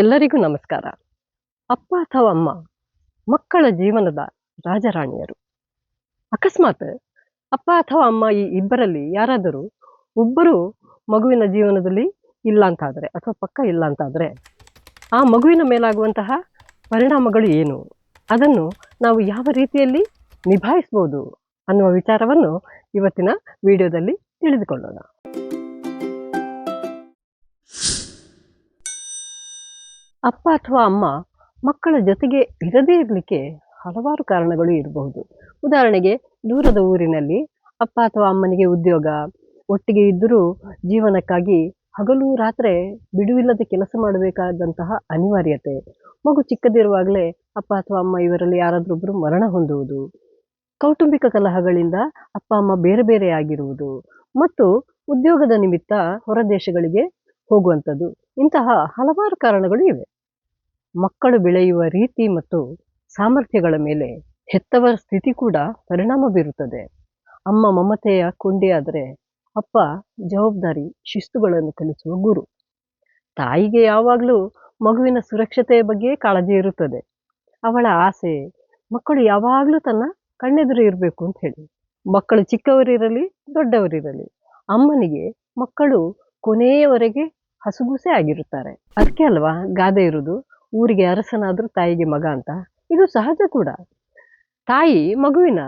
ಎಲ್ಲರಿಗೂ ನಮಸ್ಕಾರ. ಅಪ್ಪ ಅಥವಾ ಅಮ್ಮ, ಮಕ್ಕಳ ಜೀವನದ ರಾಜರಾಣಿಯರು. ಅಕಸ್ಮಾತ್ ಅಪ್ಪ ಅಥವಾ ಅಮ್ಮ ಈ ಇಬ್ಬರಲ್ಲಿ ಯಾರಾದರೂ ಒಬ್ಬರು ಮಗುವಿನ ಜೀವನದಲ್ಲಿ ಇಲ್ಲ ಅಂತಾದರೆ ಅಥವಾ ಪಕ್ಕ ಇಲ್ಲ ಅಂತಾದರೆ ಆ ಮಗುವಿನ ಮೇಲಾಗುವಂತಹ ಪರಿಣಾಮಗಳು ಏನು? ಅದನ್ನು ನಾವು ಯಾವ ರೀತಿಯಲ್ಲಿ ನಿಭಾಯಿಸ್ಬೋದು ಅನ್ನುವ ವಿಚಾರವನ್ನು ಇವತ್ತಿನ ವಿಡಿಯೋದಲ್ಲಿ ತಿಳಿದುಕೊಳ್ಳೋಣ. ಅಪ್ಪ ಅಥವಾ ಅಮ್ಮ ಮಕ್ಕಳ ಜೊತೆಗೆ ಇರದೇ ಇರಲಿಕ್ಕೆ ಹಲವಾರು ಕಾರಣಗಳು ಇರಬಹುದು. ಉದಾಹರಣೆಗೆ, ದೂರದ ಊರಿನಲ್ಲಿ ಅಪ್ಪ ಅಥವಾ ಅಮ್ಮನಿಗೆ ಉದ್ಯೋಗ, ಒಟ್ಟಿಗೆ ಇದ್ದರೂ ಜೀವನಕ್ಕಾಗಿ ಹಗಲು ರಾತ್ರಿ ಬಿಡುವಿಲ್ಲದೆ ಕೆಲಸ ಮಾಡಬೇಕಾದಂತಹ ಅನಿವಾರ್ಯತೆ. ಮಗು ಚಿಕ್ಕದಿರುವಾಗಲೇ ಅಪ್ಪ ಅಥವಾ ಅಮ್ಮ ಇವರಲ್ಲಿ ಯಾರಾದ್ರೊಬ್ಬರು ಮರಣ ಹೊಂದುವುದು. ಕೌಟುಂಬಿಕ ಕಲಹಗಳಿಂದ ಅಪ್ಪ, ಅಮ್ಮ ಬೇರೆ ಬೇರೆ ಆಗಿರುವುದು. ಮತ್ತು ಉದ್ಯೋಗದ ನಿಮಿತ್ತ ಹೊರದೇಶಗಳಿಗೆ ಹೋಗುವಂಥದ್ದು. ಇಂತಹ ಹಲವಾರು ಕಾರಣಗಳು ಇವೆ. ಮಕ್ಕಳು ಬೆಳೆಯುವ ರೀತಿ ಮತ್ತು ಸಾಮರ್ಥ್ಯಗಳ ಮೇಲೆ ಹೆತ್ತವರ ಸ್ಥಿತಿ ಕೂಡ ಪರಿಣಾಮ ಬೀರುತ್ತದೆ. ಅಮ್ಮ ಮಮತೆಯ ಕೊಂಡಿಯಾದರೆ ಅಪ್ಪ ಜವಾಬ್ದಾರಿ, ಶಿಸ್ತುಗಳನ್ನು ಕಲಿಸುವ ಗುರು. ತಾಯಿಗೆ ಯಾವಾಗಲೂ ಮಗುವಿನ ಸುರಕ್ಷತೆಯ ಬಗ್ಗೆ ಕಾಳಜಿ ಇರುತ್ತದೆ. ಅವಳ ಆಸೆ, ಮಕ್ಕಳು ಯಾವಾಗಲೂ ತನ್ನ ಕಣ್ಣೆದುರು ಇರಬೇಕು ಅಂತ ಹೇಳಿ. ಮಕ್ಕಳು ಚಿಕ್ಕವರಿರಲಿ, ದೊಡ್ಡವರಿರಲಿ, ಅಮ್ಮನಿಗೆ ಮಕ್ಕಳು ಕೊನೆಯವರೆಗೆ ಹಸುಗುಸೆ ಆಗಿರುತ್ತಾರೆ. ಅದಕ್ಕೆ ಅಲ್ವಾ ಗಾದೆ ಇರುವುದು ಊರಿಗೆ ಅರಸನಾದರೂ ತಾಯಿಗೆ ಮಗ ಅಂತ? ಇದು ಸಹಜ ಕೂಡ. ತಾಯಿ ಮಗುವಿನ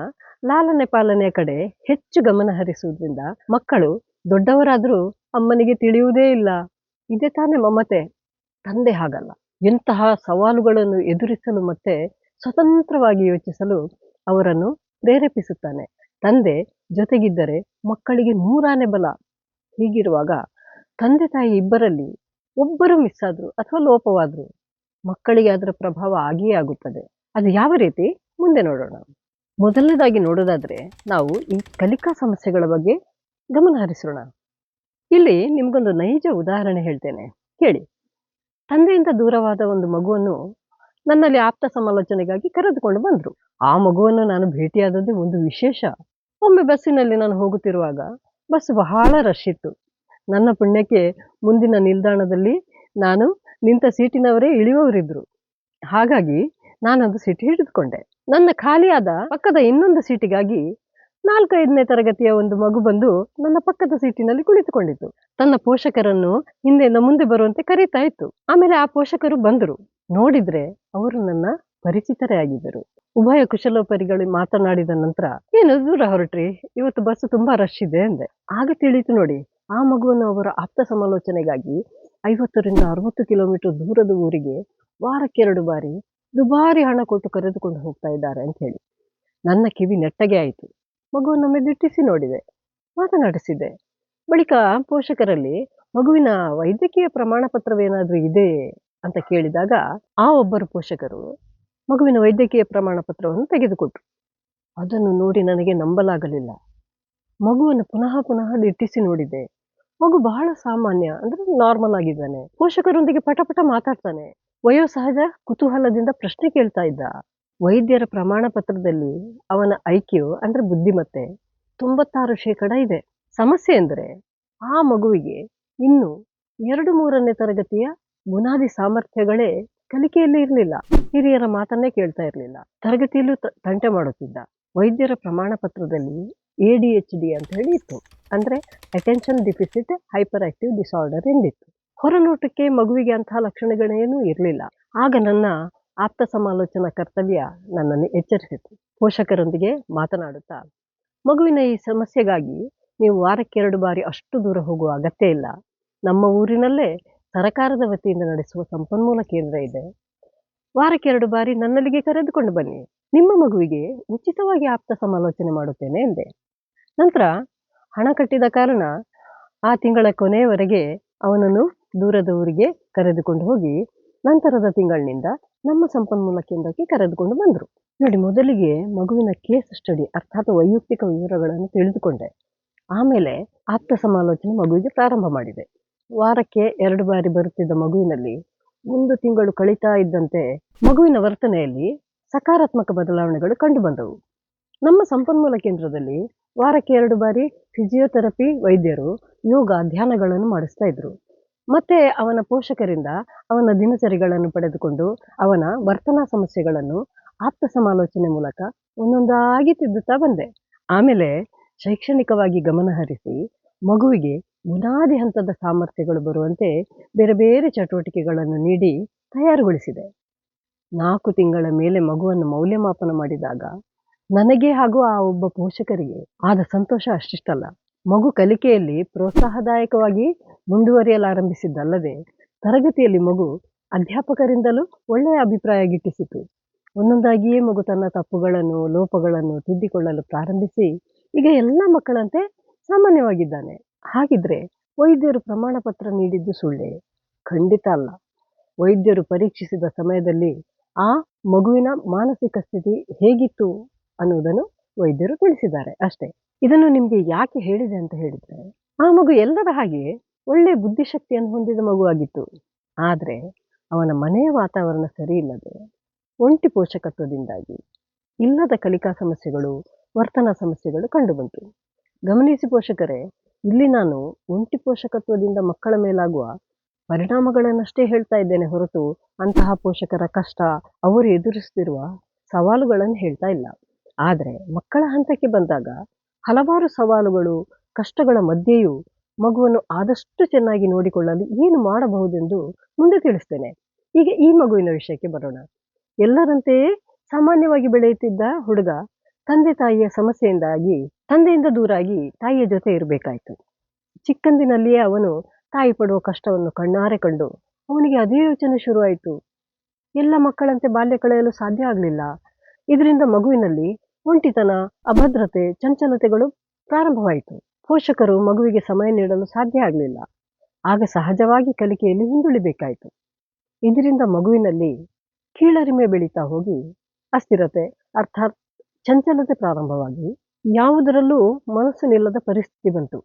ಲಾಲನೆ ಪಾಲನೆಯ ಕಡೆ ಹೆಚ್ಚು ಗಮನ ಹರಿಸುವುದರಿಂದ ಮಕ್ಕಳು ದೊಡ್ಡವರಾದರೂ ಅಮ್ಮನಿಗೆ ತಿಳಿಯುವುದೇ ಇಲ್ಲ. ಇದೇ ತಾನೇ ಮಮತೆ. ತಂದೆ ಹಾಗಲ್ಲ. ಎಂತಹ ಸವಾಲುಗಳನ್ನು ಎದುರಿಸಲು ಮತ್ತೆ ಸ್ವತಂತ್ರವಾಗಿ ಯೋಚಿಸಲು ಅವರನ್ನು ಪ್ರೇರೇಪಿಸುತ್ತಾನೆ. ತಂದೆ ಜೊತೆಗಿದ್ದರೆ ಮಕ್ಕಳಿಗೆ ನೂರಾನೆ ಬಲ. ಹೀಗಿರುವಾಗ ತಂದೆ ತಾಯಿ ಇಬ್ಬರಲ್ಲಿ ಒಬ್ಬರು ಮಿಸ್ ಆದರು ಅಥವಾ ಲೋಪವಾದ್ರು? ಮಕ್ಕಳಿಗೆ ಅದರ ಪ್ರಭಾವ ಆಗಿಯೇ ಆಗುತ್ತದೆ. ಅದು ಯಾವ ರೀತಿ? ಮುಂದೆ ನೋಡೋಣ. ಮೊದಲನೇದಾಗಿ ನೋಡೋದಾದ್ರೆ ನಾವು ಈ ಕಲಿಕಾ ಸಮಸ್ಯೆಗಳ ಬಗ್ಗೆ ಗಮನ ಹರಿಸೋಣ. ಇಲ್ಲಿ ನಿಮ್ಗೊಂದು ನೈಜ ಉದಾಹರಣೆ ಹೇಳ್ತೇನೆ. ಕೇಳಿ. ತಂದೆಯಿಂದ ದೂರವಾದ ಒಂದು ಮಗುವನ್ನು ನನ್ನಲ್ಲಿ ಆಪ್ತ ಸಮಾಲೋಚನೆಗಾಗಿ ಕರೆದುಕೊಂಡು ಬಂದ್ರು. ಆ ಮಗುವನ್ನು ನಾನು ಭೇಟಿಯಾದದ್ದು ಒಂದು ವಿಶೇಷ. ಒಮ್ಮೆ ಬಸ್ಸಿನಲ್ಲಿ ನಾನು ಹೋಗುತ್ತಿರುವಾಗ ಬಸ್ ಬಹಳ ರಶ್ ಇತ್ತು. ನನ್ನ ಪುಣ್ಯಕ್ಕೆ ಮುಂದಿನ ನಿಲ್ದಾಣದಲ್ಲಿ ನಾನು ನಿಂತ ಸೀಟಿನವರೇ ಇಳಿಯುವವರಿದ್ರು. ಹಾಗಾಗಿ ನಾನೊಂದು ಸೀಟ್ ಹಿಡಿದುಕೊಂಡೆ. ನನ್ನ ಖಾಲಿಯಾದ ಪಕ್ಕದ ಇನ್ನೊಂದು ಸೀಟಿಗಾಗಿ ನಾಲ್ಕೈದನೇ ತರಗತಿಯ ಒಂದು ಮಗು ಬಂದು ನನ್ನ ಪಕ್ಕದ ಸೀಟಿನಲ್ಲಿ ಕುಳಿತುಕೊಂಡಿತ್ತು. ತನ್ನ ಪೋಷಕರನ್ನು ಹಿಂದೆಯಿಂದ ಮುಂದೆ ಬರುವಂತೆ ಕರೀತಾ ಇತ್ತು. ಆಮೇಲೆ ಆ ಪೋಷಕರು ಬಂದರು. ನೋಡಿದ್ರೆ ಅವರು ನನ್ನ ಪರಿಚಿತರೇ ಆಗಿದ್ದರು. ಉಭಯ ಕುಶಲೋಪರಿಗಳು ಮಾತನಾಡಿದ ನಂತರ, ಏನು ದೂರ ಹೊರಟ್ರಿ? ಇವತ್ತು ಬಸ್ ತುಂಬಾ ರಶ್ ಇದೆ ಅಂದೆ. ಆಗ ತಿಳಿತು ನೋಡಿ, ಆ ಮಗುವನ್ನು ಅವರ ಆಪ್ತ ಸಮಾಲೋಚನೆಗಾಗಿ ಐವತ್ತರಿಂದ ಅರವತ್ತು ಕಿಲೋಮೀಟರ್ ದೂರದ ಊರಿಗೆ ವಾರಕ್ಕೆರಡು ಬಾರಿ ದುಬಾರಿ ಹಣ ಕೊಟ್ಟು ಕರೆದುಕೊಂಡು ಹೋಗ್ತಾ ಇದ್ದಾರೆ ಅಂತ ಹೇಳಿ. ನನ್ನ ಕಿವಿ ನೆಟ್ಟಗೆ ಆಯಿತು. ಮಗುವನ್ನೊಮ್ಮೆ ದಿಟ್ಟಿಸಿ ನೋಡಿದೆ, ಮಾತನಾಡಿಸಿದೆ. ಬಳಿಕ ಪೋಷಕರಲ್ಲಿ ಮಗುವಿನ ವೈದ್ಯಕೀಯ ಪ್ರಮಾಣ ಪತ್ರವೇನಾದರೂ ಇದೆ ಅಂತ ಕೇಳಿದಾಗ ಆ ಒಬ್ಬರು ಪೋಷಕರು ಮಗುವಿನ ವೈದ್ಯಕೀಯ ಪ್ರಮಾಣ ಪತ್ರವನ್ನು ತೆಗೆದುಕೊಟ್ರು. ಅದನ್ನು ನೋಡಿ ನನಗೆ ನಂಬಲಾಗಲಿಲ್ಲ. ಮಗುವನ್ನು ಪುನಃ ಪುನಃ ದಿಟ್ಟಿಸಿ ನೋಡಿದೆ. ಮಗು ಬಹಳ ಸಾಮಾನ್ಯ, ಅಂದ್ರೆ ನಾರ್ಮಲ್ ಆಗಿದ್ದಾನೆ. ಪೋಷಕರೊಂದಿಗೆ ಪಟ ಪಟ ಮಾತಾಡ್ತಾನೆ. ವಯೋಸಹಜ ಕುತೂಹಲದಿಂದ ಪ್ರಶ್ನೆ ಕೇಳ್ತಾ ಇದ್ದ. ವೈದ್ಯರ ಪ್ರಮಾಣ ಪತ್ರದಲ್ಲಿ ಅವನ ಐಕ್ಯು, ಅಂದ್ರೆ ಬುದ್ಧಿಮತ್ತೆ, ತೊಂಬತ್ತಾರು ಶೇಕಡ ಇದೆ. ಸಮಸ್ಯೆ ಅಂದ್ರೆ ಆ ಮಗುವಿಗೆ ಇನ್ನು ಎರಡು ಮೂರನೇ ತರಗತಿಯ ಬುನಾದಿ ಸಾಮರ್ಥ್ಯಗಳೇ ಕಲಿಕೆಯಲ್ಲಿ ಇರಲಿಲ್ಲ. ಹಿರಿಯರ ಮಾತನ್ನೇ ಕೇಳ್ತಾ ಇರಲಿಲ್ಲ. ತರಗತಿಯಲ್ಲೂ ತಂಟೆ ಮಾಡುತ್ತಿದ್ದ. ವೈದ್ಯರ ಪ್ರಮಾಣ ಪತ್ರದಲ್ಲಿ ಎ ಡಿ ಎಚ್ ಡಿ ಅಂತ ಹೇಳಿ ಇತ್ತು. ಅಂದ್ರೆ attention deficit hyper active disorder ಎಂದಿತ್ತು. ಹೊರನೋಟಕ್ಕೆ ಮಗುವಿಗೆ ಅಂತಹ ಲಕ್ಷಣಗಳೇನೂ ಇರಲಿಲ್ಲ. ಆಗ ನನ್ನ ಆಪ್ತ ಸಮಾಲೋಚನಾ ಕರ್ತವ್ಯ ನನ್ನನ್ನು ಎಚ್ಚರಿಸಿತು ಪೋಷಕರೊಂದಿಗೆ ಮಾತನಾಡುತ್ತಾ, ಮಗುವಿನ ಈ ಸಮಸ್ಯೆಗಾಗಿ ನೀವು ವಾರಕ್ಕೆ ಎರಡು ಬಾರಿ ಅಷ್ಟು ದೂರ ಹೋಗುವ ಅಗತ್ಯ ಇಲ್ಲ. ನಮ್ಮ ಊರಿನಲ್ಲೇ ಸರಕಾರದ ವತಿಯಿಂದ ನಡೆಸುವ ಸಂಪನ್ಮೂಲ ಕೇಂದ್ರ ಇದೆ. ವಾರಕ್ಕೆ ಎರಡು ಬಾರಿ ನನ್ನಲ್ಲಿಗೆ ಕರೆದುಕೊಂಡು ಬನ್ನಿ. ನಿಮ್ಮ ಮಗುವಿಗೆ ಉಚಿತವಾಗಿ ಆಪ್ತ ಸಮಾಲೋಚನೆ ಮಾಡುತ್ತೇನೆ ಎಂದೆ. ನಂತರ ಹಣ ಕಟ್ಟಿದ ಕಾರಣ ಆ ತಿಂಗಳ ಕೊನೆಯವರೆಗೆ ಅವನನ್ನು ದೂರದ ಊರಿಗೆ ಕರೆದುಕೊಂಡು ಹೋಗಿ ನಂತರದ ತಿಂಗಳಿನಿಂದ ನಮ್ಮ ಸಂಪನ್ಮೂಲ ಕೇಂದ್ರಕ್ಕೆ ಕರೆದುಕೊಂಡು ಬಂದರು. ನೋಡಿ, ಮೊದಲಿಗೆ ಮಗುವಿನ ಕೇಸ್ ಸ್ಟಡಿ ಅರ್ಥಾತ್ ವೈಯಕ್ತಿಕ ವಿವರಗಳನ್ನು ತಿಳಿದುಕೊಂಡೆ. ಆಮೇಲೆ ಆಪ್ತ ಸಮಾಲೋಚನೆ ಮಗುವಿಗೆ ಪ್ರಾರಂಭ ಮಾಡಿದೆ. ವಾರಕ್ಕೆ ಎರಡು ಬಾರಿ ಬರುತ್ತಿದ್ದ ಮಗುವಿನಲ್ಲಿ ಒಂದು ತಿಂಗಳು ಕಳೀತಾ ಇದ್ದಂತೆ ಮಗುವಿನ ವರ್ತನೆಯಲ್ಲಿ ಸಕಾರಾತ್ಮಕ ಬದಲಾವಣೆಗಳು ಕಂಡುಬಂದವು ನಮ್ಮ ಸಂಪನ್ಮೂಲ ಕೇಂದ್ರದಲ್ಲಿ ವಾರಕ್ಕೆ ಎರಡು ಬಾರಿ ಫಿಸಿಯೋಥೆರಪಿ ವೈದ್ಯರು ಯೋಗ ಧ್ಯಾನಗಳನ್ನು ಮಾಡಿಸ್ತಾ ಇದ್ರು. ಮತ್ತೆ ಅವನ ಪೋಷಕರಿಂದ ಅವನ ದಿನಚರಿಗಳನ್ನು ಪಡೆದುಕೊಂಡು ಅವನ ವರ್ತನಾ ಸಮಸ್ಯೆಗಳನ್ನು ಆಪ್ತ ಸಮಾಲೋಚನೆ ಮೂಲಕ ಒಂದೊಂದಾಗಿ ತಿದ್ದುತ್ತಾ ಬಂದೆ. ಆಮೇಲೆ ಶೈಕ್ಷಣಿಕವಾಗಿ ಗಮನ ಹರಿಸಿ ಮಗುವಿಗೆ ಬುನಾದಿ ಹಂತದ ಸಾಮರ್ಥ್ಯಗಳು ಬರುವಂತೆ ಬೇರೆ ಬೇರೆ ಚಟುವಟಿಕೆಗಳನ್ನು ನೀಡಿ ತಯಾರುಗೊಳಿಸಿದೆ. ನಾಲ್ಕು ತಿಂಗಳ ಮೇಲೆ ಮಗುವನ್ನು ಮೌಲ್ಯಮಾಪನ ಮಾಡಿದಾಗ ನನಗೆ ಹಾಗೂ ಆ ಒಬ್ಬ ಪೋಷಕರಿಗೆ ಆದ ಸಂತೋಷ ಅಷ್ಟಿಷ್ಟಲ್ಲ. ಮಗು ಕಲಿಕೆಯಲ್ಲಿ ಪ್ರೋತ್ಸಾಹದಾಯಕವಾಗಿ ಮುಂದುವರಿಯಲಾರಂಭಿಸಿದ್ದಲ್ಲದೆ, ತರಗತಿಯಲ್ಲಿ ಮಗು ಅಧ್ಯಾಪಕರಿಂದಲೂ ಒಳ್ಳೆಯ ಅಭಿಪ್ರಾಯ ಗಿಟ್ಟಿಸಿತು. ಒಂದೊಂದಾಗಿಯೇ ಮಗು ತನ್ನ ತಪ್ಪುಗಳನ್ನು, ಲೋಪಗಳನ್ನು ತಿದ್ದಿಕೊಳ್ಳಲು ಪ್ರಾರಂಭಿಸಿ, ಈಗ ಎಲ್ಲ ಮಕ್ಕಳಂತೆ ಸಾಮಾನ್ಯವಾಗಿದ್ದಾನೆ. ಹಾಗಿದ್ರೆ ವೈದ್ಯರು ಪ್ರಮಾಣ ಪತ್ರ ನೀಡಿದ್ದು ಸುಳ್ಳೆ? ಖಂಡಿತ ಅಲ್ಲ. ವೈದ್ಯರು ಪರೀಕ್ಷಿಸಿದ ಸಮಯದಲ್ಲಿ ಆ ಮಗುವಿನ ಮಾನಸಿಕ ಸ್ಥಿತಿ ಹೇಗಿತ್ತು? ಅನ್ನುವುದನ್ನು ವೈದ್ಯರು ತಿಳಿಸಿದ್ದಾರೆ ಅಷ್ಟೇ. ಇದನ್ನು ನಿಮಗೆ ಯಾಕೆ ಹೇಳಿದೆ ಅಂತ ಹೇಳಿದ್ರೆ, ಆ ಮಗು ಎಲ್ಲರ ಹಾಗೆ ಒಳ್ಳೆ ಬುದ್ಧಿಶಕ್ತಿಯನ್ನು ಹೊಂದಿದ ಮಗುವಾಗಿತ್ತು. ಆದರೆ ಅವನ ಮನೆಯ ವಾತಾವರಣ ಸರಿ ಇಲ್ಲದೆ ಒಂಟಿ ಪೋಷಕತ್ವದಿಂದಾಗಿ ಇಲ್ಲದ ಕಲಿಕಾ ಸಮಸ್ಯೆಗಳು, ವರ್ತನಾ ಸಮಸ್ಯೆಗಳು ಕಂಡುಬಂತು. ಗಮನಿಸಿ ಪೋಷಕರೇ, ಇಲ್ಲಿ ನಾನು ಒಂಟಿ ಪೋಷಕತ್ವದಿಂದ ಮಕ್ಕಳ ಮೇಲಾಗುವ ಪರಿಣಾಮಗಳನ್ನಷ್ಟೇ ಹೇಳ್ತಾ ಇದ್ದೇನೆ ಹೊರತು ಅಂತಹ ಪೋಷಕರ ಕಷ್ಟ ಅವರು ಎದುರಿಸುತ್ತಿರುವ ಸವಾಲುಗಳನ್ನು ಹೇಳ್ತಾ ಇಲ್ಲ. ಆದರೆ ಮಕ್ಕಳ ಹಂತಕ್ಕೆ ಬಂದಾಗ ಹಲವಾರು ಸವಾಲುಗಳು, ಕಷ್ಟಗಳ ಮಧ್ಯೆಯೂ ಮಗುವನ್ನು ಆದಷ್ಟು ಚೆನ್ನಾಗಿ ನೋಡಿಕೊಳ್ಳಲು ಏನು ಮಾಡಬಹುದೆಂದು ಮುಂದೆ ತಿಳಿಸ್ತೇನೆ. ಈಗ ಈ ಮಗುವಿನ ವಿಷಯಕ್ಕೆ ಬರೋಣ. ಎಲ್ಲರಂತೆಯೇ ಸಾಮಾನ್ಯವಾಗಿ ಬೆಳೆಯುತ್ತಿದ್ದ ಹುಡುಗ ತಂದೆ ತಾಯಿಯ ಸಮಸ್ಯೆಯಿಂದಾಗಿ, ತಂದೆಯಿಂದ ದೂರಾಗಿ ತಾಯಿಯ ಜೊತೆ ಇರಬೇಕಾಯಿತು. ಚಿಕ್ಕಂದಿನಲ್ಲಿಯೇ ಅವನು ತಾಯಿ ಪಡುವ ಕಷ್ಟವನ್ನು ಕಣ್ಣಾರೆ ಕಂಡು ಅವನಿಗೆ ಅದೇ ಯೋಚನೆ ಶುರುವಾಯಿತು. ಎಲ್ಲ ಮಕ್ಕಳಂತೆ ಬಾಲ್ಯ ಕಳೆಯಲು ಸಾಧ್ಯ ಆಗಲಿಲ್ಲ. ಇದರಿಂದ ಮಗುವಿನಲ್ಲಿ ಒಂಟಿತನ ಅಭದ್ರತೆ, ಚಂಚಲತೆಗಳು ಪ್ರಾರಂಭವಾಯಿತು. ಪೋಷಕರು ಮಗುವಿಗೆ ಸಮಯ ನೀಡಲು ಸಾಧ್ಯ ಆಗಲಿಲ್ಲ. ಆಗ ಸಹಜವಾಗಿ ಕಲಿಕೆಯಲ್ಲಿ ಹಿಂದುಳಿಬೇಕಾಯಿತು. ಇದರಿಂದ ಮಗುವಿನಲ್ಲಿ ಕೀಳರಿಮೆ ಬೆಳೀತಾ ಹೋಗಿ ಅಸ್ಥಿರತೆ, ಅರ್ಥಾತ್ ಚಂಚಲತೆ ಪ್ರಾರಂಭವಾಗಿ ಯಾವುದರಲ್ಲೂ ಮನಸ್ಸು ನಿಲ್ಲದ ಪರಿಸ್ಥಿತಿ ಬಂತು.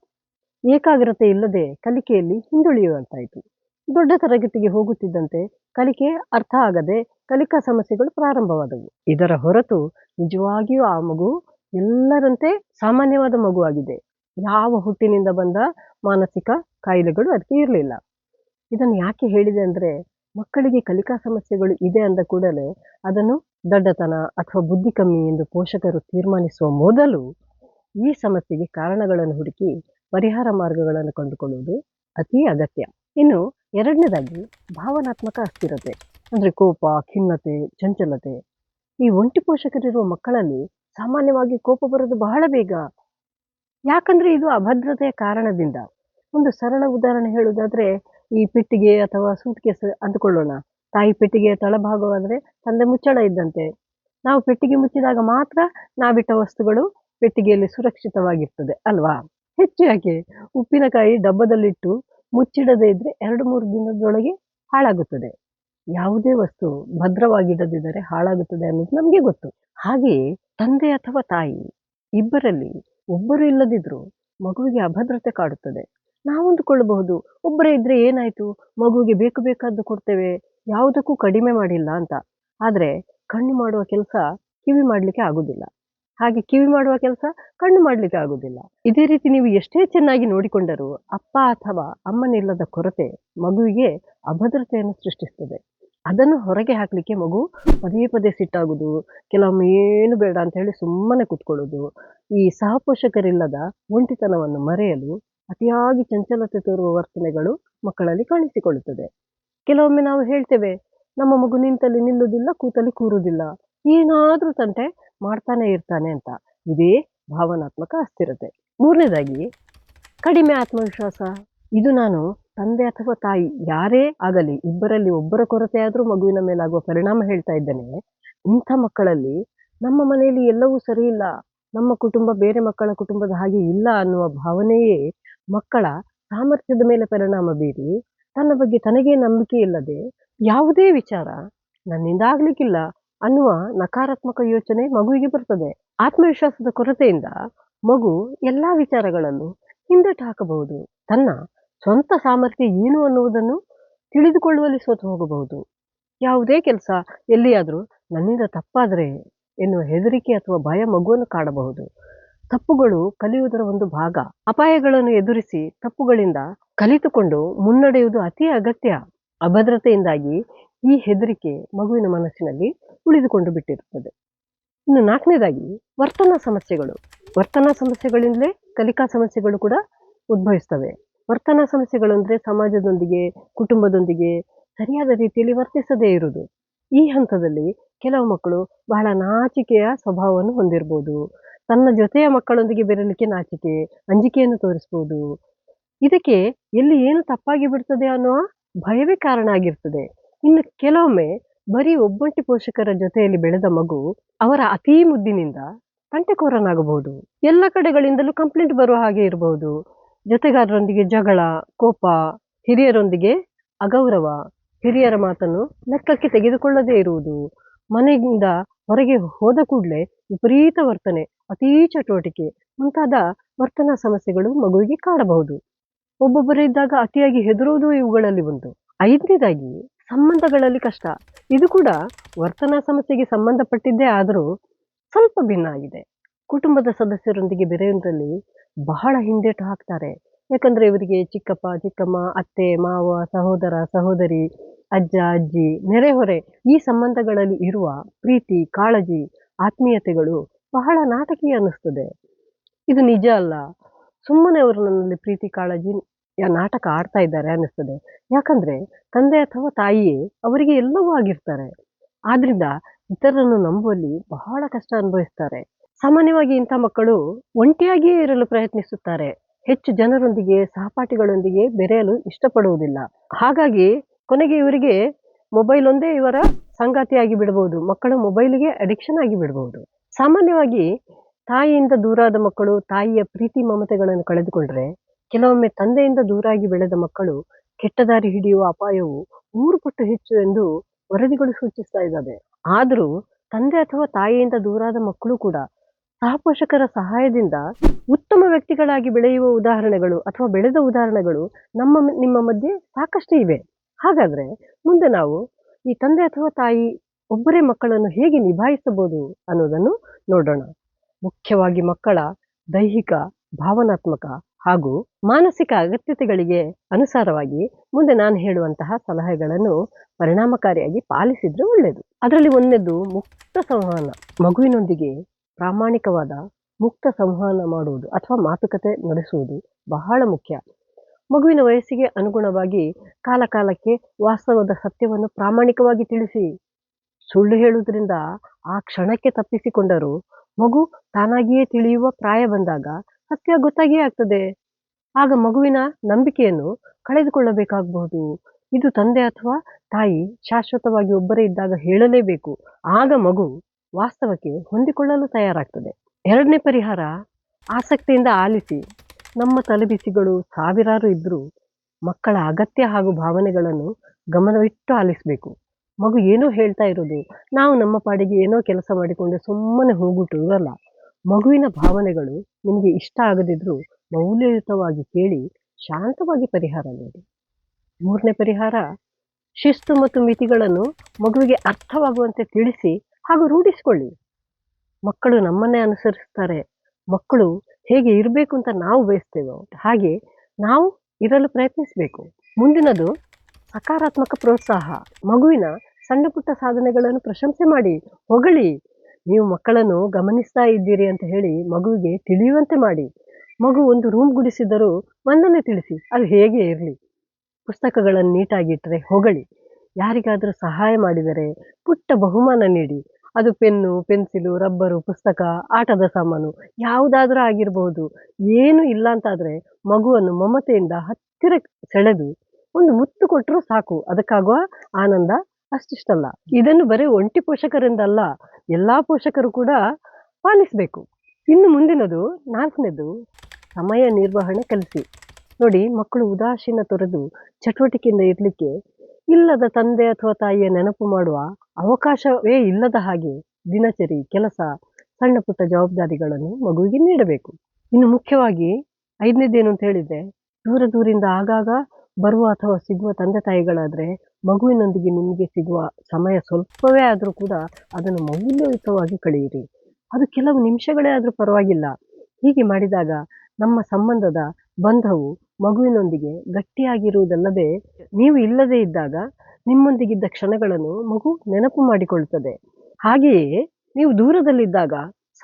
ಏಕಾಗ್ರತೆ ಇಲ್ಲದೆ ಕಲಿಕೆಯಲ್ಲಿ ಹಿಂದುಳಿಯುವಂತಾಯಿತು. ದೊಡ್ಡ ತರಗತಿಗೆ ಹೋಗುತ್ತಿದ್ದಂತೆ ಕಲಿಕೆ ಅರ್ಥ ಆಗದೆ ಕಲಿಕಾ ಸಮಸ್ಯೆಗಳು ಪ್ರಾರಂಭವಾದವು. ಇದರ ಹೊರತು ನಿಜವಾಗಿಯೂ ಆ ಮಗು ಎಲ್ಲರಂತೆ ಸಾಮಾನ್ಯವಾದ ಮಗುವಾಗಿದೆ. ಯಾವ ಹುಟ್ಟಿನಿಂದ ಬಂದ ಮಾನಸಿಕ ಕಾಯಿಲೆಗಳು ಅದಕ್ಕೆ ಇರಲಿಲ್ಲ. ಇದನ್ನು ಯಾಕೆ ಹೇಳಿದೆ ಅಂದರೆ ಮಕ್ಕಳಿಗೆ ಕಲಿಕಾ ಸಮಸ್ಯೆಗಳು ಇದೆ ಅಂದ ಕೂಡಲೇ ಅದನ್ನು ದಡ್ಡತನ ಅಥವಾ ಬುದ್ಧಿ ಕಮ್ಮಿ ಎಂದು ಪೋಷಕರು ತೀರ್ಮಾನಿಸುವ ಮೊದಲು ಈ ಸಮಸ್ಯೆಗೆ ಕಾರಣಗಳನ್ನು ಹುಡುಕಿ ಪರಿಹಾರ ಮಾರ್ಗಗಳನ್ನು ಕಂಡುಕೊಳ್ಳುವುದು ಅತಿ ಅಗತ್ಯ. ಇನ್ನು ಎರಡನೇದಾಗಿ ಭಾವನಾತ್ಮಕ ಅಸ್ಥಿರತೆ, ಅಂದರೆ ಕೋಪ, ಖಿನ್ನತೆ, ಚಂಚಲತೆ. ಈ ಒಂಟಿ ಪೋಷಕರಿರುವ ಮಕ್ಕಳಲ್ಲಿ ಸಾಮಾನ್ಯವಾಗಿ ಕೋಪ ಬರೋದು ಬಹಳ ಬೇಗ. ಯಾಕಂದ್ರೆ ಇದು ಅಭದ್ರತೆಯ ಕಾರಣದಿಂದ. ಒಂದು ಸರಳ ಉದಾಹರಣೆ ಹೇಳುವುದಾದ್ರೆ, ಈ ಪೆಟ್ಟಿಗೆ ಅಥವಾ ಸೂಟ್ಕೇಸ್ ಅಂದುಕೊಳ್ಳೋಣ. ತಾಯಿ ಪೆಟ್ಟಿಗೆಯ ತಳಭಾಗವಾದರೆ ತಂದೆ ಮುಚ್ಚಳ ಇದ್ದಂತೆ. ನಾವು ಪೆಟ್ಟಿಗೆ ಮುಚ್ಚಿದಾಗ ಮಾತ್ರ ನಾವಿಟ್ಟ ವಸ್ತುಗಳು ಪೆಟ್ಟಿಗೆಯಲ್ಲಿ ಸುರಕ್ಷಿತವಾಗಿರ್ತದೆ, ಅಲ್ವಾ? ಹೆಚ್ಚು ಯಾಕೆ? ಉಪ್ಪಿನಕಾಯಿ ಡಬ್ಬದಲ್ಲಿಟ್ಟು ಮುಚ್ಚಿಡದೇ ಇದ್ರೆ ಎರಡು ಮೂರು ದಿನದೊಳಗೆ ಹಾಳಾಗುತ್ತದೆ. ಯಾವುದೇ ವಸ್ತು ಭದ್ರವಾಗಿಡದಿದ್ದರೆ ಹಾಳಾಗುತ್ತದೆ ಅನ್ನೋದು ನಮಗೆ ಗೊತ್ತು. ಹಾಗೆಯೇ ತಂದೆ ಅಥವಾ ತಾಯಿ ಇಬ್ಬರಲ್ಲಿ ಒಬ್ಬರು ಇಲ್ಲದಿದ್ರು ಮಗುವಿಗೆ ಅಭದ್ರತೆ ಕಾಡುತ್ತದೆ. ನಾವಂದುಕೊಳ್ಳಬಹುದು ಒಬ್ಬರೇ ಇದ್ರೆ ಏನಾಯ್ತು? ಮಗುವಿಗೆ ಬೇಕು ಬೇಕಾದ್ದು ಕೊಡ್ತೇವೆ, ಯಾವುದಕ್ಕೂ ಕಡಿಮೆ ಮಾಡಿಲ್ಲ ಅಂತ. ಆದರೆ ಕಣ್ಣು ಮಾಡುವ ಕೆಲಸ ಕಿವಿ ಮಾಡ್ಲಿಕ್ಕೆ ಆಗುದಿಲ್ಲ ಹಾಗೆ ಕಿವಿ ಮಾಡುವ ಕೆಲಸ ಕಣ್ಣು ಮಾಡಲಿಕ್ಕೆ ಆಗುದಿಲ್ಲ. ಇದೇ ರೀತಿ ನೀವು ಎಷ್ಟೇ ಚೆನ್ನಾಗಿ ನೋಡಿಕೊಂಡರೂ ಅಪ್ಪ ಅಥವಾ ಅಮ್ಮನಿಲ್ಲದ ಕೊರತೆ ಮಗುವಿಗೆ ಅಭದ್ರತೆಯನ್ನು ಸೃಷ್ಟಿಸ್ತದೆ. ಅದನ್ನು ಹೊರಗೆ ಹಾಕ್ಲಿಕ್ಕೆ ಮಗು ಪದೇ ಪದೇ ಸಿಟ್ಟಾಗುದು, ಕೆಲವೊಮ್ಮೆ ಏನು ಬೇಡ ಅಂತ ಹೇಳಿ ಸುಮ್ಮನೆ ಕೂತ್ಕೊಳ್ಳೋದು, ಈ ಸಹಪೋಷಕರಿಲ್ಲದ ಒಂಟಿತನವನ್ನು ಮರೆಯಲು ಅತಿಯಾಗಿ ಚಂಚಲತೆ ತೋರುವ ವರ್ತನೆಗಳು ಮಕ್ಕಳಲ್ಲಿ ಕಾಣಿಸಿಕೊಳ್ಳುತ್ತದೆ. ಕೆಲವೊಮ್ಮೆ ನಾವು ಹೇಳ್ತೇವೆ, ನಮ್ಮ ಮಗು ನಿಂತಲ್ಲಿ ನಿಲ್ಲುವುದಿಲ್ಲ, ಕೂತಲ್ಲಿ ಕೂರುವುದಿಲ್ಲ, ಏನಾದರೂ ತಂಟೆ ಮಾಡ್ತಾನೆ ಇರ್ತಾನೆ ಅಂತ. ಇದೇ ಭಾವನಾತ್ಮಕ ಅಸ್ಥಿರತೆ. ಮೂರನೇದಾಗಿ, ಕಡಿಮೆ ಆತ್ಮವಿಶ್ವಾಸ. ಇದು ನಾನು ತಂದೆ ಅಥವಾ ತಾಯಿ, ಯಾರೇ ಆಗಲಿ, ಇಬ್ಬರಲ್ಲಿ ಒಬ್ಬರ ಕೊರತೆ ಆದರೂ ಮಗುವಿನ ಮೇಲಾಗುವ ಪರಿಣಾಮ ಹೇಳ್ತಾ ಇದ್ದೇನೆ. ಇಂಥ ಮಕ್ಕಳಲ್ಲಿ ನಮ್ಮ ಮನೆಯಲ್ಲಿ ಎಲ್ಲವೂ ಸರಿ ಇಲ್ಲ. ನಮ್ಮ ಕುಟುಂಬ ಬೇರೆ ಮಕ್ಕಳ ಕುಟುಂಬದ ಹಾಗೆ ಇಲ್ಲ ಅನ್ನುವ ಭಾವನೆಯೇ ಮಕ್ಕಳ ಸಾಮರ್ಥ್ಯದ ಮೇಲೆ ಪರಿಣಾಮ ಬೀರಿ, ತನ್ನ ಬಗ್ಗೆ ತನಗೇ ನಂಬಿಕೆ ಇಲ್ಲದೆ ಯಾವುದೇ ವಿಚಾರ ನನ್ನಿಂದ ಆಗ್ಲಿಕ್ಕಿಲ್ಲ. ಅನ್ನುವ ನಕಾರಾತ್ಮಕ ಯೋಚನೆ ಮಗುವಿಗೆ ಬರ್ತದೆ. ಆತ್ಮವಿಶ್ವಾಸದ ಕೊರತೆಯಿಂದ ಮಗು ಎಲ್ಲಾ ವಿಚಾರಗಳನ್ನು ಹಿಂದಟ್ಟು ಹಾಕಬಹುದು. ತನ್ನ ಸ್ವಂತ ಸಾಮರ್ಥ್ಯ ಏನು ಅನ್ನುವುದನ್ನು ತಿಳಿದುಕೊಳ್ಳುವಲ್ಲಿ ಸೋತು ಹೋಗಬಹುದು. ಯಾವುದೇ ಕೆಲಸ ಎಲ್ಲಿಯಾದರೂ ನನ್ನಿಂದ ತಪ್ಪಾದರೆ ಎನ್ನುವ ಹೆದರಿಕೆ ಅಥವಾ ಭಯ ಮಗುವನ್ನು ಕಾಡಬಹುದು. ತಪ್ಪುಗಳು ಕಲಿಯುವುದರ ಒಂದು ಭಾಗ. ಅಪಾಯಗಳನ್ನು ಎದುರಿಸಿ ತಪ್ಪುಗಳಿಂದ ಕಲಿತುಕೊಂಡು ಮುನ್ನಡೆಯುವುದು ಅತಿ ಅಗತ್ಯ. ಅಭದ್ರತೆಯಿಂದಾಗಿ ಈ ಹೆದರಿಕೆ ಮಗುವಿನ ಮನಸ್ಸಿನಲ್ಲಿ ಉಳಿದುಕೊಂಡು ಬಿಟ್ಟಿರುತ್ತದೆ. ಇನ್ನು ನಾಲ್ಕನೇದಾಗಿ ವರ್ತನಾ ಸಮಸ್ಯೆಗಳು. ವರ್ತನಾ ಸಮಸ್ಯೆಗಳಿಂದಲೇ ಕಲಿಕಾ ಸಮಸ್ಯೆಗಳು ಕೂಡ ಉದ್ಭವಿಸ್ತವೆ. ವರ್ತನಾ ಸಮಸ್ಯೆಗಳು ಅಂದರೆ ಸಮಾಜದೊಂದಿಗೆ, ಕುಟುಂಬದೊಂದಿಗೆ ಸರಿಯಾದ ರೀತಿಯಲ್ಲಿ ವರ್ತಿಸದೇ ಇರುವುದು. ಈ ಹಂತದಲ್ಲಿ ಕೆಲವು ಮಕ್ಕಳು ಬಹಳ ನಾಚಿಕೆಯ ಸ್ವಭಾವವನ್ನು ಹೊಂದಿರಬಹುದು ತನ್ನ ಜೊತೆಯ ಮಕ್ಕಳೊಂದಿಗೆ ಬೆರಲಿಕ್ಕೆ ನಾಚಿಕೆ, ಅಂಜಿಕೆಯನ್ನು ತೋರಿಸಬಹುದು ಇದಕ್ಕೆ ಎಲ್ಲಿ ಏನು ತಪ್ಪಾಗಿ ಬಿಡ್ತದೆ ಅನ್ನುವ ಭಯವೇ ಕಾರಣ ಆಗಿರ್ತದೆ. ಇನ್ನು ಕೆಲವೊಮ್ಮೆ ಬರೀ ಒಬ್ಬಂಟಿ ಪೋಷಕರ ಜೊತೆಯಲ್ಲಿ ಬೆಳೆದ ಮಗು ಅವರ ಅತೀ ಮುದ್ದಿನಿಂದ ತಂಟೆಕೋರನಾಗಬಹುದು. ಎಲ್ಲ ಕಡೆಗಳಿಂದಲೂ ಕಂಪ್ಲೇಂಟ್ ಬರುವ ಹಾಗೆ ಇರಬಹುದು. ಜೊತೆಗಾರರೊಂದಿಗೆ ಜಗಳ, ಕೋಪ, ಹಿರಿಯರೊಂದಿಗೆ ಅಗೌರವ, ಹಿರಿಯರ ಮಾತನ್ನು ಲೆಕ್ಕಕ್ಕೆ ತೆಗೆದುಕೊಳ್ಳದೇ ಇರುವುದು, ಮನೆಯಿಂದ ಹೊರಗೆ ಹೋದ ಕೂಡಲೇ ವಿಪರೀತ ವರ್ತನೆ, ಅತೀ ಚಟುವಟಿಕೆ ಮುಂತಾದ ವರ್ತನಾ ಸಮಸ್ಯೆಗಳು ಮಗುವಿಗೆ ಕಾಡಬಹುದು ಒಬ್ಬೊಬ್ಬರಿದ್ದಾಗ ಅತಿಯಾಗಿ ಹೆದರುವುದು ಇವುಗಳಲ್ಲಿ ಒಂದು. ಐದನೇದಾಗಿ, ಸಂಬಂಧಗಳಲ್ಲಿ ಕಷ್ಟ. ಇದು ಕೂಡ ವರ್ತನಾ ಸಮಸ್ಯೆಗೆ ಸಂಬಂಧಪಟ್ಟಿದ್ದೇ ಆದರೂ ಸ್ವಲ್ಪ ಭಿನ್ನ ಆಗಿದೆ. ಕುಟುಂಬದ ಸದಸ್ಯರೊಂದಿಗೆ ಬೆರೆಯುವುದರಲ್ಲಿ ಬಹಳ ಹಿಂದೇಟು ಹಾಕ್ತಾರೆ. ಯಾಕಂದ್ರೆ ಇವರಿಗೆ ಚಿಕ್ಕಪ್ಪ, ಚಿಕ್ಕಮ್ಮ, ಅತ್ತೆ, ಮಾವ, ಸಹೋದರ, ಸಹೋದರಿ, ಅಜ್ಜ, ಅಜ್ಜಿ, ನೆರೆಹೊರೆ ಈ ಸಂಬಂಧಗಳಲ್ಲಿ ಇರುವ ಪ್ರೀತಿ, ಕಾಳಜಿ, ಆತ್ಮೀಯತೆಗಳು ಬಹಳ ನಾಟಕೀಯ ಅನ್ನಿಸ್ತದೆ. ಇದು ನಿಜ ಅಲ್ಲ. ಸುಮ್ಮನೆ ಅವರು ನನ್ನಲ್ಲಿ ಪ್ರೀತಿ, ಕಾಳಜಿ ನಾಟಕ ಆಡ್ತಾ ಇದ್ದಾರೆ ಅನ್ನಿಸ್ತದೆ. ಯಾಕಂದ್ರೆ ತಂದೆ ಅಥವಾ ತಾಯಿಯೇ ಅವರಿಗೆ ಎಲ್ಲವೂ ಆಗಿರ್ತಾರೆ. ಆದ್ರಿಂದ ಇತರರನ್ನು ನಂಬುವಲ್ಲಿ ಬಹಳ ಕಷ್ಟ ಅನುಭವಿಸ್ತಾರೆ. ಸಾಮಾನ್ಯವಾಗಿ ಇಂಥ ಮಕ್ಕಳು ಒಂಟಿಯಾಗಿಯೇ ಇರಲು ಪ್ರಯತ್ನಿಸುತ್ತಾರೆ. ಹೆಚ್ಚು ಜನರೊಂದಿಗೆ, ಸಹಪಾಠಿಗಳೊಂದಿಗೆ ಬೆರೆಯಲು ಇಷ್ಟಪಡುವುದಿಲ್ಲ. ಹಾಗಾಗಿ ಕೊನೆಗೆ ಇವರಿಗೆ ಮೊಬೈಲ್ ಒಂದೇ ಇವರ ಸಂಗಾತಿಯಾಗಿ ಬಿಡಬಹುದು ಮಕ್ಕಳು ಮೊಬೈಲಿಗೆ ಅಡಿಕ್ಷನ್ ಆಗಿ ಬಿಡಬಹುದು ಸಾಮಾನ್ಯವಾಗಿ ತಾಯಿಯಿಂದ ದೂರಾದ ಮಕ್ಕಳು ತಾಯಿಯ ಪ್ರೀತಿ ಮಮತೆಗಳನ್ನು ಕಳೆದುಕೊಂಡ್ರೆ ಕೆಲವೊಮ್ಮೆ ತಂದೆಯಿಂದ ದೂರಾಗಿ ಬೆಳೆದ ಮಕ್ಕಳು ಕೆಟ್ಟ ದಾರಿ ಹಿಡಿಯುವ ಅಪಾಯವು ಮೂರು ಪಟ್ಟು ಹೆಚ್ಚು ಎಂದು ವರದಿಗಳು ಸೂಚಿಸ್ತಾ ಇದ್ದಾವೆ. ಆದರೂ ತಂದೆ ಅಥವಾ ತಾಯಿಯಿಂದ ದೂರಾದ ಮಕ್ಕಳು ಕೂಡ ಸಹಪೋಷಕರ ಸಹಾಯದಿಂದ ಉತ್ತಮ ವ್ಯಕ್ತಿಗಳಾಗಿ ಬೆಳೆಯುವ ಉದಾಹರಣೆಗಳು ಅಥವಾ ಬೆಳೆದ ಉದಾಹರಣೆಗಳು ನಮ್ಮ ನಿಮ್ಮ ಮಧ್ಯೆ ಸಾಕಷ್ಟು ಇವೆ. ಹಾಗಾದ್ರೆ ಮುಂದೆ ನಾವು ಈ ತಂದೆ ಅಥವಾ ತಾಯಿ ಒಬ್ಬರೇ ಮಕ್ಕಳನ್ನು ಹೇಗೆ ನಿಭಾಯಿಸಬಹುದು ಅನ್ನೋದನ್ನು ನೋಡೋಣ. ಮುಖ್ಯವಾಗಿ ಮಕ್ಕಳ ದೈಹಿಕ, ಭಾವನಾತ್ಮಕ ಹಾಗೂ ಮಾನಸಿಕ ಅಗತ್ಯತೆಗಳಿಗೆ ಅನುಸಾರವಾಗಿ ಮುಂದೆ ನಾನು ಹೇಳುವಂತಹ ಸಲಹೆಗಳನ್ನು ಪರಿಣಾಮಕಾರಿಯಾಗಿ ಪಾಲಿಸಿದ್ರೆ ಒಳ್ಳೆಯದು ಅದರಲ್ಲಿ ಒಂದೇದು ಮುಕ್ತ ಸಂವಹನ. ಮಗುವಿನೊಂದಿಗೆ ಪ್ರಾಮಾಣಿಕವಾದ ಮುಕ್ತ ಸಂವಹನ ಮಾಡುವುದು ಅಥವಾ ಮಾತುಕತೆ ನಡೆಸುವುದು ಬಹಳ ಮುಖ್ಯ. ಮಗುವಿನ ವಯಸ್ಸಿಗೆ ಅನುಗುಣವಾಗಿ ಕಾಲಕಾಲಕ್ಕೆ ವಾಸ್ತವದ ಸತ್ಯವನ್ನು ಪ್ರಾಮಾಣಿಕವಾಗಿ ತಿಳಿಸಿ. ಸುಳ್ಳು ಹೇಳುವುದರಿಂದ ಆ ಕ್ಷಣಕ್ಕೆ ತಪ್ಪಿಸಿಕೊಂಡರೂ ಮಗು ತಾನಾಗಿಯೇ ತಿಳಿಯುವ ಪ್ರಾಯ ಬಂದಾಗ ಸತ್ಯ ಗೊತ್ತಾಗಿಯೇ ಆಗ್ತದೆ. ಆಗ ಮಗುವಿನ ನಂಬಿಕೆಯನ್ನು ಕಳೆದುಕೊಳ್ಳಬೇಕಾಗಬಹುದು. ಇದು ತಂದೆ ಅಥವಾ ತಾಯಿ ಶಾಶ್ವತವಾಗಿ ಒಬ್ಬರೇ ಇದ್ದಾಗ ಹೇಳಲೇಬೇಕು. ಆಗ ಮಗು ವಾಸ್ತವಕ್ಕೆ ಹೊಂದಿಕೊಳ್ಳಲು ತಯಾರಾಗ್ತದೆ. ಎರಡನೇ ಪರಿಹಾರ, ಆಸಕ್ತಿಯಿಂದ ಆಲಿಸಿ. ನಮ್ಮ ತಲೆಬಿಸಿಗಳು ಸಾವಿರಾರು ಇದ್ದರೂ ಮಕ್ಕಳ ಅಗತ್ಯ ಹಾಗೂ ಭಾವನೆಗಳನ್ನು ಗಮನವಿಟ್ಟು ಆಲಿಸಬೇಕು. ಮಗು ಏನೋ ಹೇಳ್ತಾ ಇರೋದು, ನಾವು ನಮ್ಮ ಪಾಡಿಗೆ ಏನೋ ಕೆಲಸ ಮಾಡಿಕೊಂಡು ಸುಮ್ಮನೆ ಹೋಗ್ಬಿಟ್ಟು ಇರಲ್ಲ. ಮಗುವಿನ ಭಾವನೆಗಳು ನಿಮಗೆ ಇಷ್ಟ ಆಗದಿದ್ರೂ ಮೌಲ್ಯಯುತವಾಗಿ ಕೇಳಿ ಶಾಂತವಾಗಿ ಪರಿಹಾರ ನೀಡಿ. ಮೂರನೇ ಪರಿಹಾರ, ಶಿಸ್ತು ಮತ್ತು ಮಿತಿಗಳನ್ನು ಮಗುವಿಗೆ ಅರ್ಥವಾಗುವಂತೆ ತಿಳಿಸಿ ಹಾಗೂ ರೂಢಿಸಿಕೊಳ್ಳಿ. ಮಕ್ಕಳು ನಮ್ಮನ್ನೇ ಅನುಸರಿಸ್ತಾರೆ. ಮಕ್ಕಳು ಹೇಗೆ ಇರಬೇಕು ಅಂತ ನಾವು ಬಯಸ್ತೇವೆ ಹಾಗೆ ನಾವು ಇರಲು ಪ್ರಯತ್ನಿಸಬೇಕು. ಮುಂದಿನದು, ಸಕಾರಾತ್ಮಕ ಪ್ರೋತ್ಸಾಹ. ಮಗುವಿನ ಸಣ್ಣ ಪುಟ್ಟ ಸಾಧನೆಗಳನ್ನು ಪ್ರಶಂಸೆ ಮಾಡಿ, ಹೊಗಳಿ. ನೀವು ಮಕ್ಕಳನ್ನು ಗಮನಿಸ್ತಾ ಇದ್ದೀರಿ ಅಂತ ಹೇಳಿ ಮಗುವಿಗೆ ತಿಳಿಯುವಂತೆ ಮಾಡಿ. ಮಗು ಒಂದು ರೂಮ್ ಗುಡಿಸಿದರೂ ಒಂದನ್ನೇ ತಿಳಿಸಿ, ಅದು ಹೇಗೆ ಇರಲಿ. ಪುಸ್ತಕಗಳನ್ನು ನೀಟಾಗಿಟ್ಟರೆ ಹೊಗಳಿ. ಯಾರಿಗಾದರೂ ಸಹಾಯ ಮಾಡಿದರೆ ಪುಟ್ಟ ಬಹುಮಾನ ನೀಡಿ. ಅದು ಪೆನ್ನು, ಪೆನ್ಸಿಲು, ರಬ್ಬರು, ಪುಸ್ತಕ, ಆಟದ ಸಾಮಾನು, ಯಾವುದಾದ್ರೂ ಆಗಿರಬಹುದು. ಏನು ಇಲ್ಲ ಅಂತಾದರೆ ಮಗುವನ್ನು ಮಮತೆಯಿಂದ ಹತ್ತಿರ ಸೆಳೆದು ಒಂದು ಮುತ್ತು ಕೊಟ್ಟರೂ ಸಾಕು. ಅದಕ್ಕಾಗುವ ಆನಂದ ಅಷ್ಟಿಷ್ಟಲ್ಲ. ಇದನ್ನು ಬರೀ ಒಂಟಿ ಪೋಷಕರಿಂದಲ್ಲ, ಎಲ್ಲಾ ಪೋಷಕರು ಕೂಡ ಪಾಲಿಸಬೇಕು. ಇನ್ನು ಮುಂದಿನದು, ನಾಲ್ಕನೇದು, ಸಮಯ ನಿರ್ವಹಣೆ ಕಲಿಸಿ. ನೋಡಿ, ಮಕ್ಕಳು ಉದಾಸೀನ ತೊರೆದು ಚಟುವಟಿಕೆಯಿಂದ ಇರಲಿಕ್ಕೆ ಇಲ್ಲದ ತಂದೆ ಅಥವಾ ತಾಯಿಯ ನೆನಪು ಮಾಡುವ ಅವಕಾಶವೇ ಇಲ್ಲದ ಹಾಗೆ ದಿನಚರಿ, ಕೆಲಸ, ಸಣ್ಣ ಪುಟ್ಟ ಜವಾಬ್ದಾರಿಗಳನ್ನು ಮಗುವಿಗೆ ನೀಡಬೇಕು. ಇನ್ನು ಮುಖ್ಯವಾಗಿ ಐದನೇದೇನು ಅಂತ ಹೇಳಿದ್ರೆ, ದೂರ ದೂರಿಂದ ಆಗಾಗ ಬರುವ ಅಥವಾ ಸಿಗುವ ತಂದೆ ತಾಯಿಗಳಾದರೆ ಮಗುವಿನೊಂದಿಗೆ ನಿಮಗೆ ಸಿಗುವ ಸಮಯ ಸ್ವಲ್ಪವೇ ಆದರೂ ಕೂಡ ಅದನ್ನು ಮೌಲ್ಯಯುತವಾಗಿ ಕಳೆಯಿರಿ. ಅದು ಕೆಲವು ನಿಮಿಷಗಳೇ ಆದರೂ ಪರವಾಗಿಲ್ಲ. ಹೀಗೆ ಮಾಡಿದಾಗ ನಮ್ಮ ಸಂಬಂಧದ ಬಂಧವು ಮಗುವಿನೊಂದಿಗೆ ಗಟ್ಟಿಯಾಗಿರುವುದಲ್ಲದೆ ನೀವು ಇಲ್ಲದೇ ಇದ್ದಾಗ ನಿಮ್ಮೊಂದಿಗಿದ್ದ ಕ್ಷಣಗಳನ್ನು ಮಗು ನೆನಪು ಮಾಡಿಕೊಳ್ಳುತ್ತದೆ ಹಾಗೆಯೇ ನೀವು ದೂರದಲ್ಲಿದ್ದಾಗ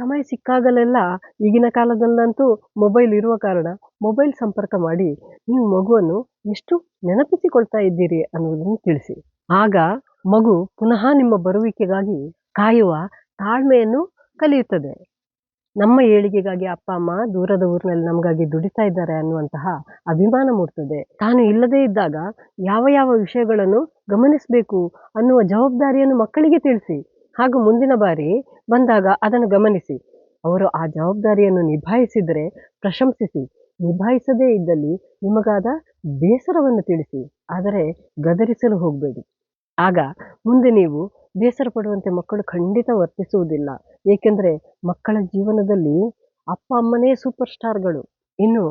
ಸಮಯ ಸಿಕ್ಕಾಗಲೆಲ್ಲ ಈಗಿನ ಕಾಲದಲ್ಲಂತೂ ಮೊಬೈಲ್ ಇರುವ ಕಾರಣ ಮೊಬೈಲ್ ಸಂಪರ್ಕ ಮಾಡಿ ನೀವು ಮಗುವನ್ನು ಎಷ್ಟು ನೆನಪಿಸಿಕೊಳ್ತಾ ಇದ್ದೀರಿ ಅನ್ನುವುದನ್ನು ತಿಳಿಸಿ. ಆಗ ಮಗು ಪುನಃ ನಿಮ್ಮ ಬರುವಿಕೆಗಾಗಿ ಕಾಯುವ ತಾಳ್ಮೆಯನ್ನು ಕಲಿಯುತ್ತದೆ. ನಮ್ಮ ಏಳಿಗೆಗಾಗಿ ಅಪ್ಪ, ಅಮ್ಮ ದೂರದ ಊರಿನಲ್ಲಿ ನಮಗಾಗಿ ದುಡಿತಾ ಇದ್ದಾರೆ ಅನ್ನುವಂತಹ ಅಭಿಮಾನ ಮೂಡ್ತದೆ. ತಾನು ಇಲ್ಲದೇ ಇದ್ದಾಗ ಯಾವ ಯಾವ ವಿಷಯಗಳನ್ನು ಗಮನಿಸಬೇಕು ಅನ್ನುವ ಜವಾಬ್ದಾರಿಯನ್ನು ಮಕ್ಕಳಿಗೆ ತಿಳಿಸಿ. ಹಾಗೂ ಮುಂದಿನ ಬಾರಿ ಬಂದಾಗ ಅದನ್ನು ಗಮನಿಸಿ. ಅವರು ಆ ಜವಾಬ್ದಾರಿಯನ್ನು ನಿಭಾಯಿಸಿದರೆ ಪ್ರಶಂಸಿಸಿ. ನಿಭಾಯಿಸದೇ ಇದ್ದಲ್ಲಿ ನಿಮಗಾದ ಬೇಸರವನ್ನು ತಿಳಿಸಿ. ಆದರೆ ಗದರಿಸಲು ಹೋಗಬೇಡಿ. ಆಗ ಮುಂದೆ ನೀವು ಬೇಸರ ಪಡುವಂತೆ ಮಕ್ಕಳು ಖಂಡಿತ ವರ್ತಿಸುವುದಿಲ್ಲ. ಏಕೆಂದರೆ ಮಕ್ಕಳ ಜೀವನದಲ್ಲಿ ಅಪ್ಪ ಅಮ್ಮನೇ ಸೂಪರ್ ಸ್ಟಾರ್ಗಳು ಇನ್ನು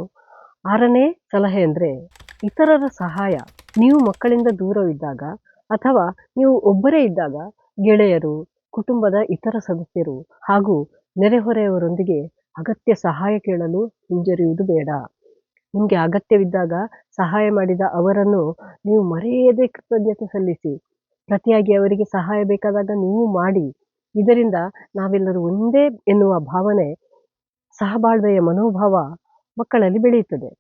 ಆರನೇ ಸಲಹೆ ಅಂದರೆ ಇತರರ ಸಹಾಯ. ನೀವು ಮಕ್ಕಳಿಂದ ದೂರವಿದ್ದಾಗ ಅಥವಾ ನೀವು ಒಬ್ಬರೇ ಇದ್ದಾಗ ಗೆಳೆಯರು, ಕುಟುಂಬದ ಇತರ ಸದಸ್ಯರು ಹಾಗೂ ನೆರೆಹೊರೆಯವರೊಂದಿಗೆ ಅಗತ್ಯ ಸಹಾಯ ಕೇಳಲು ಹಿಂಜರಿಯುವುದು ಬೇಡ. ನಿಮಗೆ ಅಗತ್ಯವಿದ್ದಾಗ ಸಹಾಯ ಮಾಡಿದ ಅವರನ್ನು ನೀವು ಮರೆಯದೇ ಕೃತಜ್ಞತೆ ಸಲ್ಲಿಸಿ. ಪ್ರತಿಯಾಗಿ ಅವರಿಗೆ ಸಹಾಯ ಬೇಕಾದಾಗ ನೀವು ಮಾಡಿ. ಇದರಿಂದ ನಾವೆಲ್ಲರೂ ಒಂದೇ ಎನ್ನುವ ಭಾವನೆ, ಸಹಬಾಳ್ವೆಯ ಮನೋಭಾವ ಮಕ್ಕಳಲ್ಲಿ ಬೆಳೆಯುತ್ತದೆ.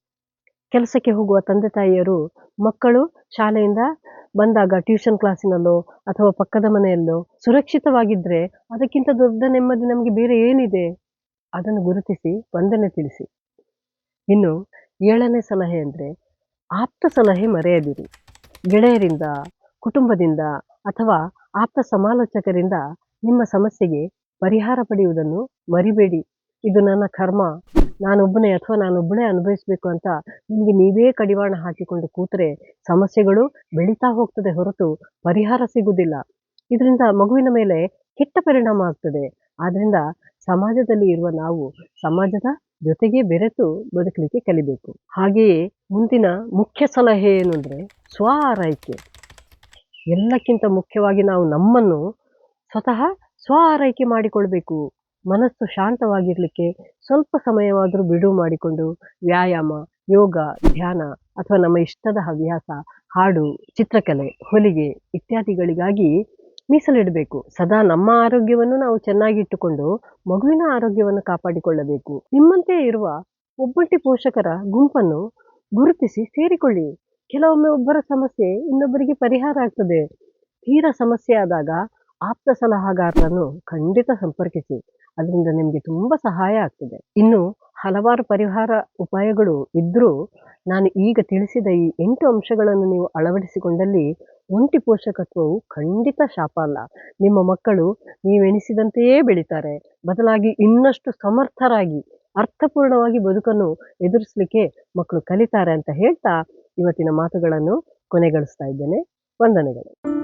ಕೆಲಸಕ್ಕೆ ಹೋಗುವ ತಂದೆ ತಾಯಿಯರು ಮಕ್ಕಳು ಶಾಲೆಯಿಂದ ಬಂದಾಗ ಟ್ಯೂಷನ್ ಕ್ಲಾಸಿನಲ್ಲೋ ಅಥವಾ ಪಕ್ಕದ ಮನೆಯಲ್ಲೋ ಸುರಕ್ಷಿತವಾಗಿದ್ದರೆ ಅದಕ್ಕಿಂತ ದೊಡ್ಡ ನೆಮ್ಮದಿ ನಮಗೆ ಬೇರೆ ಏನಿದೆ? ಅದನ್ನು ಗುರುತಿಸಿ, ವಂದನೆ ತಿಳಿಸಿ. ಇನ್ನು ಏಳನೇ ಸಲಹೆ ಅಂದರೆ ಆಪ್ತ ಸಲಹೆ ಮರೆಯದಿರಿ. ಗೆಳೆಯರಿಂದ, ಕುಟುಂಬದಿಂದ ಅಥವಾ ಆಪ್ತ ಸಮಾಲೋಚಕರಿಂದ ನಿಮ್ಮ ಸಮಸ್ಯೆಗೆ ಪರಿಹಾರ ಪಡೆಯುವುದನ್ನು ಮರಿಬೇಡಿ. ಇದು ನನ್ನ ಕರ್ಮ. ನಾನೊಬ್ಬನೇ ಅಥವಾ ನಾನೊಬ್ಬನೇ ಅನುಭವಿಸಬೇಕು ಅಂತ ನಿಮಗೆ ನೀವೇ ಕಡಿವಾಣ ಹಾಕಿಕೊಂಡು ಕೂತರೆ ಸಮಸ್ಯೆಗಳು ಬೆಳೀತಾ ಹೋಗ್ತದೆ ಹೊರತು ಪರಿಹಾರ ಸಿಗುವುದಿಲ್ಲ ಇದರಿಂದ ಮಗುವಿನ ಮೇಲೆ ಕೆಟ್ಟ ಪರಿಣಾಮ ಆಗ್ತದೆ. ಆದ್ರಿಂದ ಸಮಾಜದಲ್ಲಿ ಇರುವ ನಾವು ಸಮಾಜದ ಜೊತೆಗೆ ಬೆರೆತು ಬದುಕಲಿಕ್ಕೆ ಕಲಿಬೇಕು. ಹಾಗೆಯೇ ಮುಂದಿನ ಮುಖ್ಯ ಸಲಹೆ ಏನು ಅಂದರೆ ಸ್ವ ಆರೈಕೆ ಎಲ್ಲಕ್ಕಿಂತ ಮುಖ್ಯವಾಗಿ ನಾವು ನಮ್ಮನ್ನು ಸ್ವತಃ ಸ್ವ ಆರೈಕೆ ಮಾಡಿಕೊಳ್ಬೇಕು. ಮನಸ್ಸು ಶಾಂತವಾಗಿರಲಿಕ್ಕೆ ಸ್ವಲ್ಪ ಸಮಯವಾದರೂ ಬಿಡುವು ಮಾಡಿಕೊಂಡು ವ್ಯಾಯಾಮ, ಯೋಗ, ಧ್ಯಾನ ಅಥವಾ ನಮ್ಮ ಇಷ್ಟದ ಹವ್ಯಾಸ, ಹಾಡು, ಚಿತ್ರಕಲೆ, ಹೊಲಿಗೆ ಇತ್ಯಾದಿಗಳಿಗಾಗಿ ಮೀಸಲಿಡಬೇಕು. ಸದಾ ನಮ್ಮ ಆರೋಗ್ಯವನ್ನು ನಾವು ಚೆನ್ನಾಗಿಟ್ಟುಕೊಂಡು ಮಗುವಿನ ಆರೋಗ್ಯವನ್ನು ಕಾಪಾಡಿಕೊಳ್ಳಬೇಕು. ನಿಮ್ಮಂತೆ ಇರುವ ಒಬ್ಬಂಟಿ ಪೋಷಕರ ಗುಂಪನ್ನು ಗುರುತಿಸಿ ಸೇರಿಕೊಳ್ಳಿ. ಕೆಲವೊಮ್ಮೆ ಒಬ್ಬರ ಸಮಸ್ಯೆ ಇನ್ನೊಬ್ಬರಿಗೆ ಪರಿಹಾರ ಆಗ್ತದೆ. ತೀರ ಸಮಸ್ಯೆ ಆದಾಗ ಆಪ್ತ ಸಲಹಾಗಾರರನ್ನು ಖಂಡಿತ ಸಂಪರ್ಕಿಸಿ. ಅದರಿಂದ ನಿಮಗೆ ತುಂಬ ಸಹಾಯ ಆಗ್ತದೆ. ಇನ್ನು ಹಲವಾರು ಪರಿಹಾರ ಉಪಾಯಗಳು ಇದ್ದರೂ ನಾನು ಈಗ ತಿಳಿಸಿದ ಈ ಎಂಟು ಅಂಶಗಳನ್ನು ನೀವು ಅಳವಡಿಸಿಕೊಂಡಲ್ಲಿ ಒಂಟಿ ಪೋಷಕತ್ವವು ಖಂಡಿತ ಶಾಪ ಅಲ್ಲ. ನಿಮ್ಮ ಮಕ್ಕಳು ನೀವೆನಿಸಿದಂತೆಯೇ ಬೆಳೀತಾರೆ. ಬದಲಾಗಿ ಇನ್ನಷ್ಟು ಸಮರ್ಥರಾಗಿ, ಅರ್ಥಪೂರ್ಣವಾಗಿ ಬದುಕನ್ನು ಎದುರಿಸಲಿಕ್ಕೆ ಮಕ್ಕಳು ಕಲಿತಾರೆ ಅಂತ ಹೇಳ್ತಾ ಇವತ್ತಿನ ಮಾತುಗಳನ್ನು ಕೊನೆಗಳಿಸ್ತಾ ಇದ್ದೇನೆ. ವಂದನೆಗಳು.